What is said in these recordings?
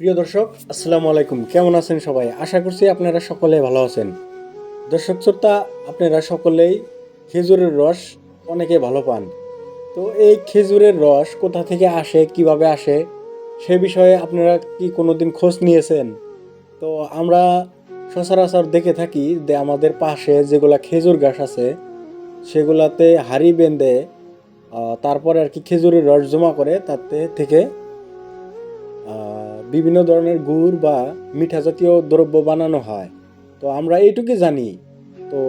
প্রিয় দর্শক, আসসালামু আলাইকুম। কেমন আছেন সবাই? আশা করছি আপনারা সকলে ভালো আছেন। দর্শক শ্রোতা, আপনারা সকলেই খেজুরের রস অনেকে ভালো পান। তো এই খেজুরের রস কোথা থেকে আসে, কীভাবে আসে, সে বিষয়ে আপনারা কি কোনো দিন খোঁজ নিয়েছেন? তো আমরা সচরাচর দেখে থাকি যে আমাদের পাশে যেগুলা খেজুর গাছ আছে, সেগুলাতে হাড়ি বেঁধে তারপরে আর কি খেজুরের রস জমা করে তাতে থেকে বিভিন্ন ধরনের গুড় বা মিঠা জাতীয় দ্রব্য বানানো হয়। তো আমরা এইটুকুই জানি। তো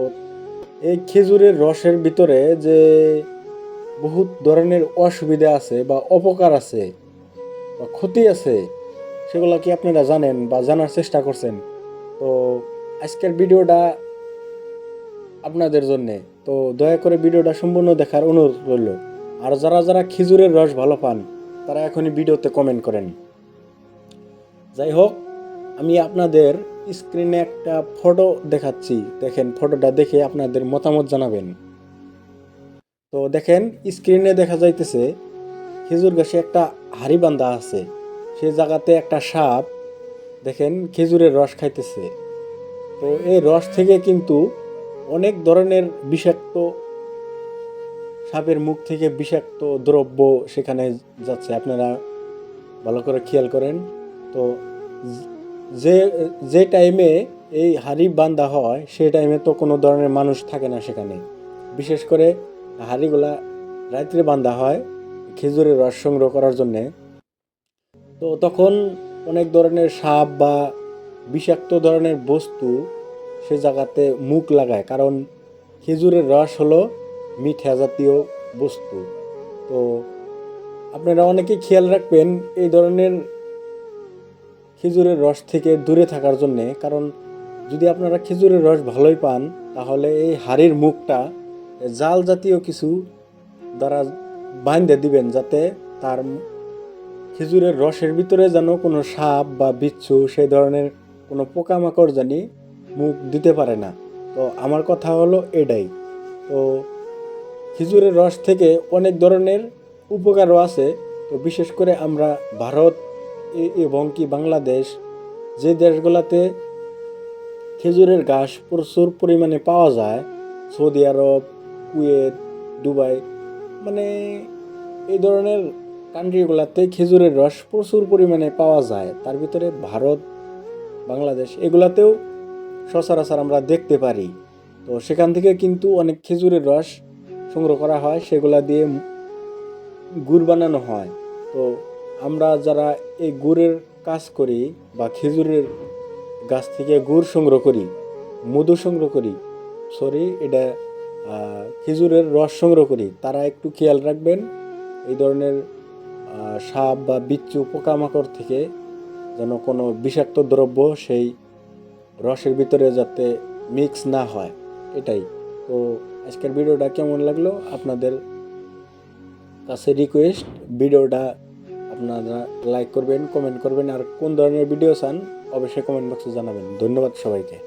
এই খেজুরের রসের ভিতরে যে বহুত ধরনের অসুবিধা আছে বা অপকার আছে বা ক্ষতি আছে, সেগুলো কি আপনারা জানেন বা জানার চেষ্টা করছেন? তো আজকের ভিডিওটা আপনাদের জন্যে। তো দয়া করে ভিডিওটা সম্পূর্ণ দেখার অনুরোধ রইল। আর যারা যারা খেজুরের রস ভালো পান, তারা এখনই ভিডিওতে কমেন্ট করেন। যাই হোক আমি আপনাদের স্ক্রিনে একটা ফটো দেখাচ্ছি। দেখেন ফটোটা দেখে আপনাদের মতামত জানাবেন। তো দেখেন স্ক্রিনে দেখা যাইতেছে, খেজুর গাছে একটা হাড়ি বান্ধা আছে। সে জায়গাতে একটা সাপ, দেখেন, খেজুরের রস খাইতেছে। তো এই রস থেকে কিন্তু অনেক ধরনের বিষাক্ত, সাপের মুখ থেকে বিষাক্ত দ্রব্য সেখানে যাচ্ছে। আপনারা ভালো করে খেয়াল করেন। তো যে যে টাইমে এই হাড়ি বান্ধা হয়, সেই টাইমে তো কোনো ধরনের মানুষ থাকে না সেখানে। বিশেষ করে হাড়িগুলা রাত্রে বান্ধা হয়, খেজুরের রস সংগ্রহ করার জন্যে। তো তখন অনেক ধরনের সাপ বা বিষাক্ত ধরনের বস্তু সে জায়গাতে মুখ লাগায়, কারণ খেজুরের রস হলো মিঠা জাতীয় বস্তু। তো আপনারা অনেকেই খেয়াল রাখবেন, এই ধরনের খেজুরের রস থেকে দূরে থাকার জন্যে, কারণ যদি আপনারা খেজুরের রস ভালোই পান, তাহলে এই হাড়ির মুখটা জাল জাতীয় কিছু দ্বারা বাঁধে দিবেন, যাতে তার খেজুরের রসের ভিতরে যেন কোনো সাপ বা বিচ্ছু সেই ধরনের কোনো পোকামাকড় জানি মুখ দিতে পারে না। তো আমার কথা হলো এটাই। তো খেজুরের রস থেকে অনেক ধরনের উপকারও আছে। তো বিশেষ করে আমরা ভারত এবং কি বাংলাদেশ, যে দেশগুলোতে খেজুরের গাছ প্রচুর পরিমাণে পাওয়া যায়, সৌদি আরব, কুয়েত, দুবাই মানে এই ধরনের কান্ট্রিগুলোতে খেজুরের রস প্রচুর পরিমাণে পাওয়া যায়। তার ভিতরে ভারত, বাংলাদেশ এগুলাতেও সচরাচর আমরা দেখতে পারি। তো সেখান থেকে কিন্তু অনেক খেজুরের রস সংগ্রহ করা হয়, সেগুলা দিয়ে গুড় বানানো হয়। তো আমরা যারা এই গুড়ের কাজ করি বা খেজুরের গাছ থেকে গুড় সংগ্রহ করি, মধু সংগ্রহ করি সরি এটা খেজুরের রস সংগ্রহ করি, তারা একটু খেয়াল রাখবেন এই ধরনের সাপ বা বিচ্ছু পোকামাকড় থেকে যেন কোনো বিষাক্ত দ্রব্য সেই রসের ভিতরে যাতে মিক্স না হয়, এটাই। তো আজকের ভিডিওটা কেমন লাগল? আপনাদের কাছে রিকোয়েস্ট ভিডিওটা আপনারা লাইক করবেন কমেন্ট করবেন, আর কোন ধরনের ভিডিও চান, অবশ্যই কমেন্ট বক্সে জানাবেন। ধন্যবাদ সবাইকে।